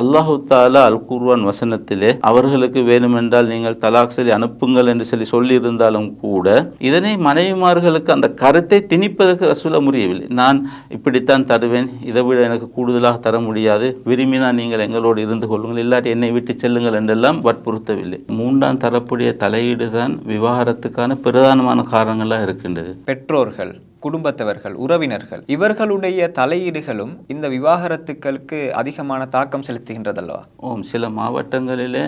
அல்லாஹு தாலா அல் குர்வான் வசனத்திலே அவர்களுக்கு வேணுமென்றால் நீங்கள் தலாக் சொல்லி அனுப்புங்கள் என்று சொல்லி சொல்லியிருந்தாலும் கூட இதனை மனைவிமார்களுக்கு அந்த கருத்தை திணிப்பதற்கு ரசூலா முடியவில்லை. நான் இப்படித்தான் தருவேன் இதை விட எனக்கு கூடுதலாக தர முடியாது. விரும்பினா நீங்கள் எங்களோடு இருந்து கொள்ளுங்கள் இல்லாட்டி என்னை விட்டு செல்லுங்கள் என்றெல்லாம் வற்புறுத்தவில்லை. மூன்றாம் தரப்புடைய தலையீடு தான் விவாகரத்துக்கான பிரதானமான காரணங்களாக இருக்கின்றது. பெற்றோர்கள் குடும்பத்தவர்கள் உறவினர்கள் இவர்களுடைய தலையீடுகளும் இந்த விவாகரத்துக்களுக்கு அதிகமான தாக்கம் செலுத்துகின்றதல்லவா? ஓம். சில மாவட்டங்களிலே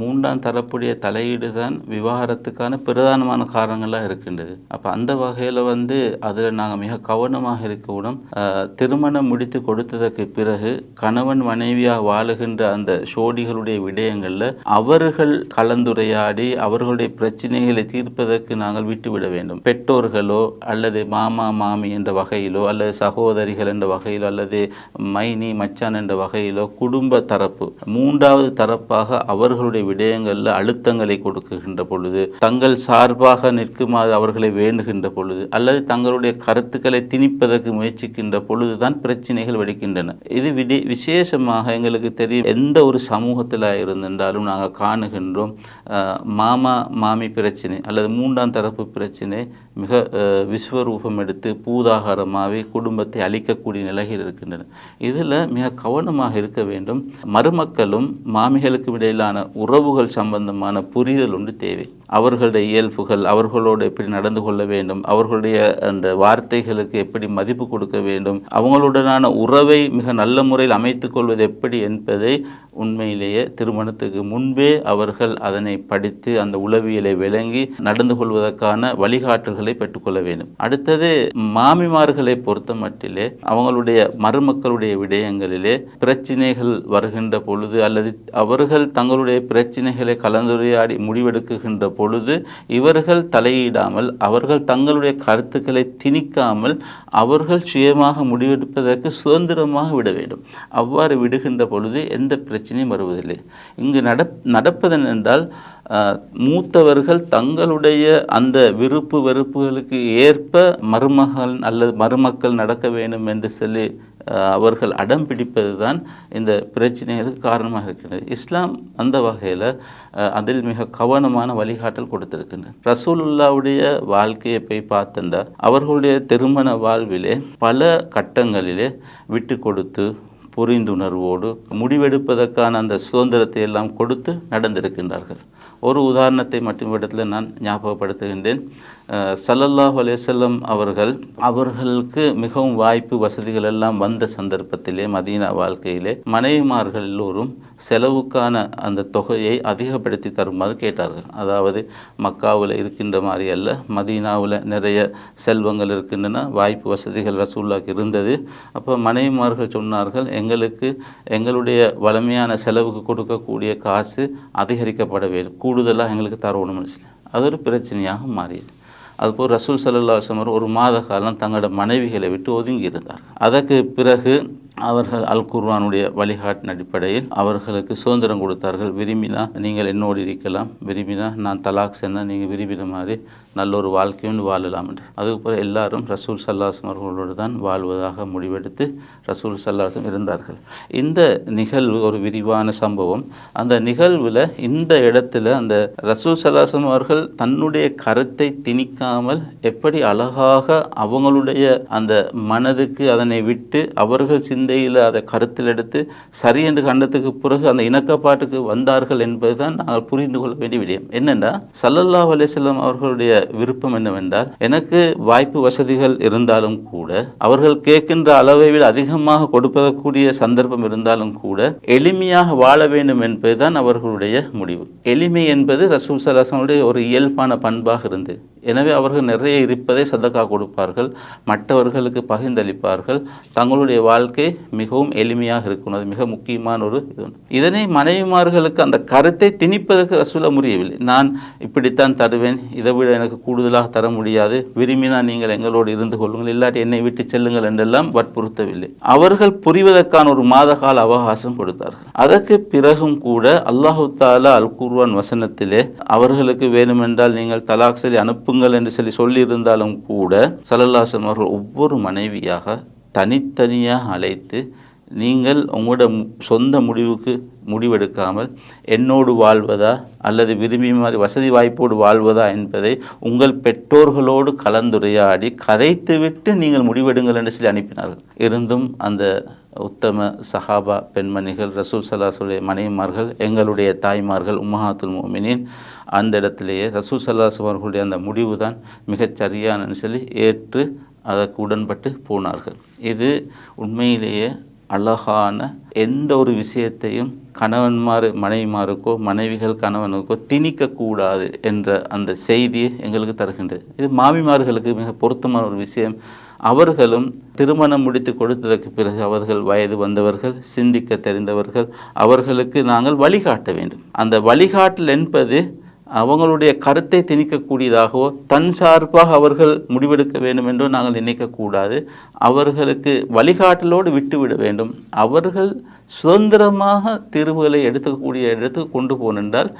மூன்றாம் தரப்புடைய தலையீடு தான் விவாகரத்துக்கான பிரதானமான காரணங்களாக இருக்கின்றது. அப்போ அந்த வகையில் வந்து அதில் நாங்கள் மிக கவனமாக இருக்கக்கூடும் திருமணம் முடித்து கொடுத்ததற்கு பிறகு கணவன் மனைவியாக வாழுகின்ற அந்த சோடிகளுடைய விடயங்களில் அவர்கள் கலந்துரையாடி அவர்களுடைய பிரச்சனைகளை தீர்ப்பதற்கு நாங்கள் விட்டுவிட வேண்டும். பெற்றோர்களோ அல்லது மாமா மாமி என்ற வகையிலோ அல்லது சகோதரிகள் என்ற வகையிலோ அல்லது மைனி மச்சான் என்ற வகையிலோ குடும்ப தரப்பு மூன்றாவது தரப்பாக அவர்களுடைய விடயங்களில் அழுத்தங்களை கொடுக்குகின்ற பொழுது தங்கள் சார்பாக நிற்குமாறு அவர்களை வேண்டுகின்ற பொழுது அல்லது தங்களுடைய கருத்துக்களை திணிப்பதற்கு முயற்சிக்கின்ற பொழுதுதான் பிரச்சனைகள் வெடிக்கின்றன. இது விடி விசேஷமாக எங்களுக்கு தெரியும் எந்த ஒரு சமூகத்தில் இருந்திருந்தாலும் நாங்கள் காணுகின்றோம் அஹ், மாமா மாமி பிரச்சனை அல்லது மூன்றாம் தரப்பு பிரச்சனை மிக அஹ், விஸ்வரூபம் எடுத்து பூதாகாரமாகவே குடும்பத்தை அழிக்கக்கூடிய நிலைகள் இருக்கின்றன. இதில் மிக கவனமாக இருக்க வேண்டும். மருமக்களும் மாமிகளுக்கும் இடையிலான உறவுகள் சம்பந்தமான புரிதல் ஒன்று தேவை. அவர்களுடைய இயல்புகள் அவர்களோடு எப்படி நடந்து கொள்ள வேண்டும் அவர்களுடைய அந்த வார்த்தைகளுக்கு எப்படி மதிப்பு கொடுக்க வேண்டும் அவங்களுடனான உறவை மிக நல்ல முறையில் அமைத்து கொள்வது எப்படி என்பதை உண்மையிலேயே திருமணத்துக்கு முன்பே அவர்கள் அதனை படித்து அந்த உளவியலை விளங்கி நடந்து கொள்வதற்கான வழிகாட்டல்களை பெற்றுக்கொள்ள வேண்டும். அடுத்தது மாமிமார்களை பொறுத்த மட்டிலே அவங்களுடைய மருமக்களுடைய விடயங்களிலே பிரச்சினைகள் வருகின்ற பொழுது அல்லது அவர்கள் தங்களுடைய பிரச்சினைகளை கலந்துரையாடி முடிவெடுக்குகின்ற பொழுது இவர்கள் தலையிடாமல் அவர்கள் தங்களுடைய கருத்துக்களை திணிக்காமல் அவர்கள் சுயமாக முடிவெடுப்பதற்கு சுதந்திரமாக விட வேண்டும். அவ்வாறு விடுகின்ற பொழுது எந்த பிரச்சனையும் வருவதில்லை. இங்கு நட நடப்பது என்றால் மூத்தவர்கள் தங்களுடைய அந்த விருப்பு வெறுப்புகளுக்கு ஏற்ப மருமகள் அல்லது மருமக்கள் நடக்க வேண்டும் என்று சொல்லி அவர்கள் அடம் பிடிப்பது தான் இந்த பிரச்சனைகளுக்கு காரணமாக இருக்கின்றது. இஸ்லாம் அந்த வகையில் அதில் மிக கவனமான வழிகாட்டல் கொடுத்திருக்கின்றது. ரசூலுல்லாவுடைய வாழ்க்கையை போய் பார்த்தண்டா அவர்களுடைய திருமண வாழ்விலே பல கட்டங்களிலே விட்டு கொடுத்து புரிந்துணர்வோடு முடிவெடுப்பதற்கான அந்த சுதந்திரத்தை எல்லாம் கொடுத்து நடந்திருக்கின்றார்கள். ஒரு உதாரணத்தை மட்டும் இடத்துல நான் ஞாபகப்படுத்துகின்றேன். சல்லல்லாஹ் அலேசல்லம் அவர்கள் அவர்களுக்கு மிகவும் வாய்ப்பு வசதிகள் எல்லாம் வந்த சந்தர்ப்பத்திலே மதீனா வாழ்க்கையிலே மனைவிமார்கள் எல்லோரும் செலவுக்கான அந்த தொகையை அதிகப்படுத்தி தருமாறு கேட்டார்கள். அதாவது மக்காவில் இருக்கின்ற மாதிரி அல்ல மதீனாவில் நிறைய செல்வங்கள் இருக்கின்றன வாய்ப்பு வசதிகள் ரசூல்லாக்கு இருந்தது. அப்போ மனைவிமார்கள் சொன்னார்கள் எங்களுக்கு எங்களுடைய வளமையான செலவுக்கு கொடுக்கக்கூடிய காசு அதிகரிக்கப்பட வேண்டும். கூடுதலாக எங்களுக்கு தரணும் அது ஒரு பிரச்சனையாக மாறியது. அதுபோல் ரசூல் சல்லா அவர் ஒரு மாத காலம் தங்களோட மனைவிகளை விட்டு ஒதுங்கி இருந்தார் அதற்கு பிறகு அவர்கள் அல் குர்வானுடைய வழிகாட்டின் அடிப்படையில் அவர்களுக்கு சுதந்திரம் கொடுத்தார்கள். விரும்பினா நீங்கள் என்னோடு இருக்கலாம். விரும்பினா நான் தலாக் சென்னால் நீங்கள் விரும்பின மாதிரி நல்ல ஒரு வாழ்க்கையும் வாழலாம் என்று. எல்லாரும் ரசூல் சல்லாஸ்லம் அவர்களோடு தான் வாழ்வதாக முடிவெடுத்து ரசூல் சல்லாஸ்லம் இருந்தார்கள். இந்த நிகழ்வு ஒரு விரிவான சம்பவம். அந்த நிகழ்வில் இந்த இடத்துல அந்த ரசூல் சல்லாஸ்லம் அவர்கள் தன்னுடைய கருத்தை திணிக்காமல் எப்படி அழகாக அவங்களுடைய அந்த மனதுக்கு அதனை விட்டு அவர்கள் சிந்தையில் அதை கருத்தில் எடுத்து சரி என்று கண்டத்துக்கு பிறகு அந்த இணக்கப்பாட்டுக்கு வந்தார்கள் என்பதுதான் நாங்கள் புரிந்து கொள்ள வேண்டிய விடயம். என்னென்னா சல்லல்லா அலிசல்லாம் அவர்களுடைய விருப்பம் என்னவென்றால் எனக்கு வாய்ப்பு வசதிகள் இருந்தாலும் கூட அவர்கள் கேட்கின்ற அளவை விட அதிகமாக கொடுப்பதற்குரிய சந்தர்ப்பம் இருந்தாலும் கூட எளிமையாக வாழ வேண்டும் என்பதுதான் அவர்களுடைய முடிவு. எளிமை என்பது ரசூல் சலாசனுடைய ஒரு இயல்பான பண்பாக இருந்தது. எனவே அவர்கள் நிறைய இருப்பதை சதக்கா கொடுப்பார்கள் மற்றவர்களுக்கு பகிர்ந்தளிப்பார்கள். தங்களுடைய வாழ்க்கை மிகவும் எளிமையாக இருக்கும். அது மிக முக்கியமான ஒரு இது. இதனை மனைவிமார்களுக்கு அந்த கருத்தை திணிப்பதற்கு ரசூல முடியவில்லை. நான் இப்படித்தான் தருவேன். இதை விட எனக்கு கூடுதலாக தர முடியாது. விரும்பினா நீங்கள் எங்களோடு இருந்து கொள்ளுங்கள். இல்லாட்டி என்னை விட்டு செல்லுங்கள் என்றெல்லாம் வற்புறுத்தவில்லை. அவர்கள் புரிவதற்கான ஒரு மாத கால அவகாசம் கொடுத்தார்கள். அதற்கு பிறகும் கூட அல்லாஹு தாலா அல் குர்வான் வசனத்திலே அவர்களுக்கு வேணுமென்றால் நீங்கள் தலாக் சொல்லி கொடுங்கள் என்று சொல்லி சொல்லியிருந்தாலும் கூட சல்லல்லாஹம் அவர்கள் ஒவ்வொரு மனைவியாக தனித்தனியாக அழைத்து நீங்கள் உங்களோட சொந்த முடிவுக்கு முடிவெடுக்காமல் என்னோடு வாழ்வதா? அல்லது விரும்பி மாதிரி வசதி வாய்ப்போடு வாழ்வதா? என்பதை உங்கள் பெற்றோர்களோடு கலந்துரையாடி கதைத்துவிட்டு நீங்கள் முடிவெடுங்கள் என்று சொல்லி அனுப்பினார்கள். இருந்தும் அந்த உத்தம சஹாபா பெண்மணிகள் ரசூல் சல்லாசுடைய மனைவிமார்கள் எங்களுடைய தாய்மார்கள் உம்மஹாத்துல் மோமினின் அந்த இடத்திலேயே ரசூல் சல்லாஸ் அவர்களுடைய அந்த முடிவு தான் மிகச் சரியானன்னு சொல்லி ஏற்று அதற்கு உடன்பட்டு போனார்கள். இது உண்மையிலேயே அழகான எந்த ஒரு விஷயத்தையும் கணவன்மார் மனைவிமாருக்கோ மனைவிகள் கணவனுக்கோ திணிக்கக்கூடாது என்ற அந்த செய்தியை எங்களுக்கு தருகின்றது. இது மாமிமார்களுக்கு மிக பொருத்தமான ஒரு விஷயம். அவர்களும் திருமணம் முடித்து கொடுத்ததற்கு பிறகு அவர்கள் வயது வந்தவர்கள் சிந்திக்க தெரிந்தவர்கள் அவர்களுக்கு நாங்கள் வழிகாட்ட வேண்டும். அந்த வழிகாட்டல் என்பது அவங்களுடைய கருத்தை திணிக்கக்கூடியதாகவோ தன் சார்பாக அவர்கள் முடிவெடுக்க வேண்டும் என்றோ நாங்கள் நினைக்கக்கூடாது. அவர்களுக்கு வழிகாட்டலோடு விட்டுவிட வேண்டும். அவர்கள் சுதந்திரமாக தீர்வுகளை எடுத்துக்கக்கூடிய இடத்துக்கு கொண்டு போனென்றால்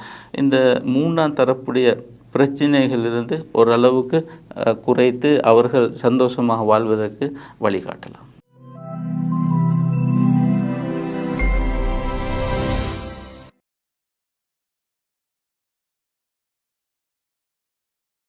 இந்த மூன்றாம் தரப்புடைய பிரச்சனைகளிலிருந்து ஓரளவுக்கு குறைத்து அவர்கள் சந்தோஷமாக வாழ்வதற்கு வழிகாட்டலாம்.